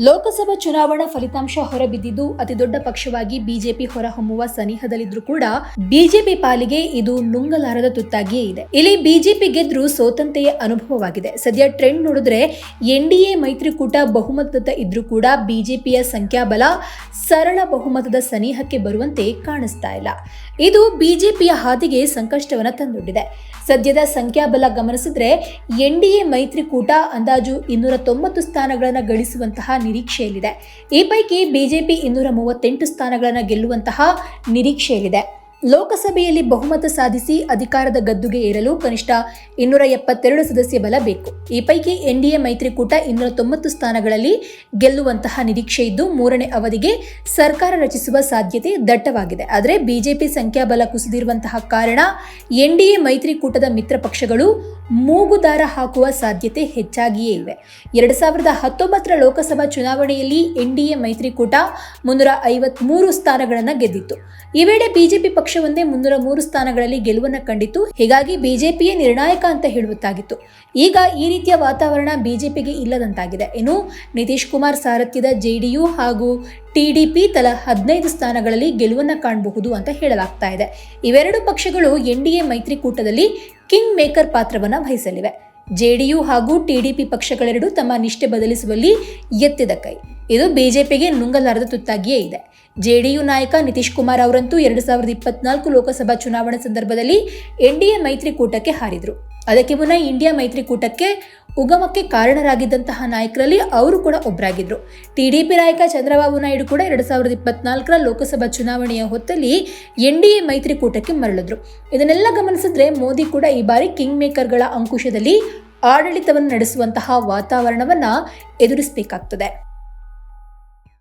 ಲೋಕಸಭಾ ಚುನಾವಣಾ ಫಲಿತಾಂಶ ಹೊರಬಿದ್ದಿದ್ದು ಅತಿದೊಡ್ಡ ಪಕ್ಷವಾಗಿ ಬಿಜೆಪಿ ಹೊರಹೊಮ್ಮುವ ಸನಿಹದಲ್ಲಿದ್ರೂ ಕೂಡ ಬಿಜೆಪಿ ಪಾಲಿಗೆ ಇದು ನುಂಗಲಾರದ ತುತ್ತಾಗಿಯೇ ಇದೆ. ಇಲ್ಲಿ ಬಿಜೆಪಿ ಗೆದ್ರು ಸೋತಂತೆಯೇ ಅನುಭವವಾಗಿದೆ. ಸದ್ಯ ಟ್ರೆಂಡ್ ನೋಡಿದ್ರೆ ಎನ್ಡಿಎ ಮೈತ್ರಿಕೂಟ ಬಹುಮತದ ಇದ್ರೂ ಕೂಡ ಬಿಜೆಪಿಯ ಸಂಖ್ಯಾಬಲ ಸರಳ ಬಹುಮತದ ಸನಿಹಕ್ಕೆ ಬರುವಂತೆ ಕಾಣಿಸ್ತಾ ಇಲ್ಲ. ಇದು ಬಿಜೆಪಿಯ ಹಾದಿಗೆ ಸಂಕಷ್ಟವನ್ನು ತಂದೊಡ್ಡಿದೆ. ಸದ್ಯದ ಸಂಖ್ಯಾಬಲ ಗಮನಿಸಿದ್ರೆ ಎನ್ಡಿಎ ಮೈತ್ರಿಕೂಟ ಅಂದಾಜು ಇನ್ನೂರ ತೊಂಬತ್ತು ಸ್ಥಾನಗಳನ್ನು ಗಳಿಸುವಂತಹ ನಿರೀಕ್ಷೆಯಲ್ಲಿದೆ. ಈ ಪೈಕಿ ಬಿಜೆಪಿ ಇನ್ನೂರ ಮೂವತ್ತೆಂಟು ಸ್ಥಾನಗಳನ್ನು ಗೆಲ್ಲುವಂತಹ ನಿರೀಕ್ಷೆಯಲ್ಲಿದೆ. ಲೋಕಸಭೆಯಲ್ಲಿ ಬಹುಮತ ಸಾಧಿಸಿ ಅಧಿಕಾರದ ಗದ್ದುಗೆ ಏರಲು ಕನಿಷ್ಠ ಇನ್ನೂರ ಎಪ್ಪತ್ತೆರಡು ಸದಸ್ಯ ಬಲ ಬೇಕು. ಈ ಪೈಕಿ ಎನ್ಡಿಎ ಮೈತ್ರಿಕೂಟ ಇನ್ನೂರ ತೊಂಬತ್ತು ಸ್ಥಾನಗಳಲ್ಲಿ ಗೆಲ್ಲುವಂತಹ ನಿರೀಕ್ಷೆ ಇದ್ದು ಮೂರನೇ ಅವಧಿಗೆ ಸರ್ಕಾರ ರಚಿಸುವ ಸಾಧ್ಯತೆ ದಟ್ಟವಾಗಿದೆ. ಆದರೆ ಬಿಜೆಪಿ ಸಂಖ್ಯಾಬಲ ಕುಸಿದಿರುವಂತಹ ಕಾರಣ ಎನ್ಡಿಎ ಮೈತ್ರಿಕೂಟದ ಮಿತ್ರ ಪಕ್ಷಗಳು ಮೂಗುದಾರ ಹಾಕುವ ಸಾಧ್ಯತೆ ಹೆಚ್ಚಾಗಿಯೇ ಇವೆ. ಎರಡು ಸಾವಿರದ ಹತ್ತೊಂಬತ್ತರ ಲೋಕಸಭಾ ಚುನಾವಣೆಯಲ್ಲಿ ಎನ್ಡಿಎ ಮೈತ್ರಿಕೂಟ ಮುನ್ನೂರ ಐವತ್ಮೂರು ಸ್ಥಾನಗಳನ್ನು ಗೆದ್ದಿತ್ತು. ಈ ವೇಳೆ ಬಿಜೆಪಿ ಪಕ್ಷವೊಂದೇ ಮುನ್ನೂರ ಮೂರು ಸ್ಥಾನಗಳಲ್ಲಿ ಗೆಲುವನ್ನು ಕಂಡಿತ್ತು. ಹೀಗಾಗಿ ಬಿಜೆಪಿಯೇ ನಿರ್ಣಾಯಕ ಅಂತ ಹೇಳುವಂತಾಗಿತ್ತು. ಈಗ ಈ ರೀತಿಯ ವಾತಾವರಣ ಬಿಜೆಪಿಗೆ ಇಲ್ಲದಂತಾಗಿದೆ. ಇನ್ನು ನಿತೀಶ್ ಕುಮಾರ್ ಸಾರಥ್ಯದ ಜೆಡಿಯು ಹಾಗೂ ಟಿಡಿಪಿ ತಲಾ ಹದಿನೈದು ಸ್ಥಾನಗಳಲ್ಲಿ ಗೆಲುವನ್ನು ಕಾಣಬಹುದು ಅಂತ ಹೇಳಲಾಗ್ತಾ ಇದೆ. ಇವೆರಡು ಪಕ್ಷಗಳು ಎನ್ಡಿಎ ಮೈತ್ರಿಕೂಟದಲ್ಲಿ ಕಿಂಗ್ ಮೇಕರ್ ಪಾತ್ರವನ್ನು ವಹಿಸಲಿವೆ. ಜೆಡಿಯು ಹಾಗೂ ಟಿಡಿಪಿ ಪಕ್ಷಗಳೆರಡು ತಮ್ಮ ನಿಷ್ಠೆ ಬದಲಿಸುವಲ್ಲಿ ಎತ್ತಿದ ಕೈ. ಇದು ಬಿಜೆಪಿಗೆ ನುಂಗಲಾರದ ತುತ್ತಾಗಿಯೇ ಇದೆ. ಜೆಡಿಯು ನಾಯಕ ನಿತೀಶ್ ಕುಮಾರ್ ಅವರಂತೂ ಎರಡು ಸಾವಿರದ ಇಪ್ಪತ್ನಾಲ್ಕು ಲೋಕಸಭಾ ಚುನಾವಣೆ ಸಂದರ್ಭದಲ್ಲಿ ಎನ್ಡಿಎ ಮೈತ್ರಿಕೂಟಕ್ಕೆ ಹಾರಿದ್ರು. ಅದಕ್ಕೆ ಮುನ್ನ ಇಂಡಿಯಾ ಮೈತ್ರಿಕೂಟಕ್ಕೆ ಉಗಮಕ್ಕೆ ಕಾರಣರಾಗಿದ್ದಂತಹ ನಾಯಕರಲ್ಲಿ ಅವರು ಕೂಡ ಒಬ್ಬರಾಗಿದ್ರು ಟಿಡಿಪಿ ನಾಯಕ ಚಂದ್ರಬಾಬು ನಾಯ್ಡು ಕೂಡ ಎರಡು ಸಾವಿರದ ಇಪ್ಪತ್ನಾಲ್ಕರ ಲೋಕಸಭಾ ಚುನಾವಣೆಯ ಹೊತ್ತಲ್ಲಿ ಎನ್ಡಿಎ ಮೈತ್ರಿಕೂಟಕ್ಕೆ ಮರಳಿದ್ರು. ಇದನ್ನೆಲ್ಲ ಗಮನಿಸಿದ್ರೆ ಮೋದಿ ಕೂಡ ಈ ಬಾರಿ ಕಿಂಗ್ ಮೇಕರ್ಗಳ ಅಂಕುಶದಲ್ಲಿ ಆಡಳಿತವನ್ನು ನಡೆಸುವಂತಹ ವಾತಾವರಣವನ್ನು ಎದುರಿಸಬೇಕಾಗ್ತದೆ.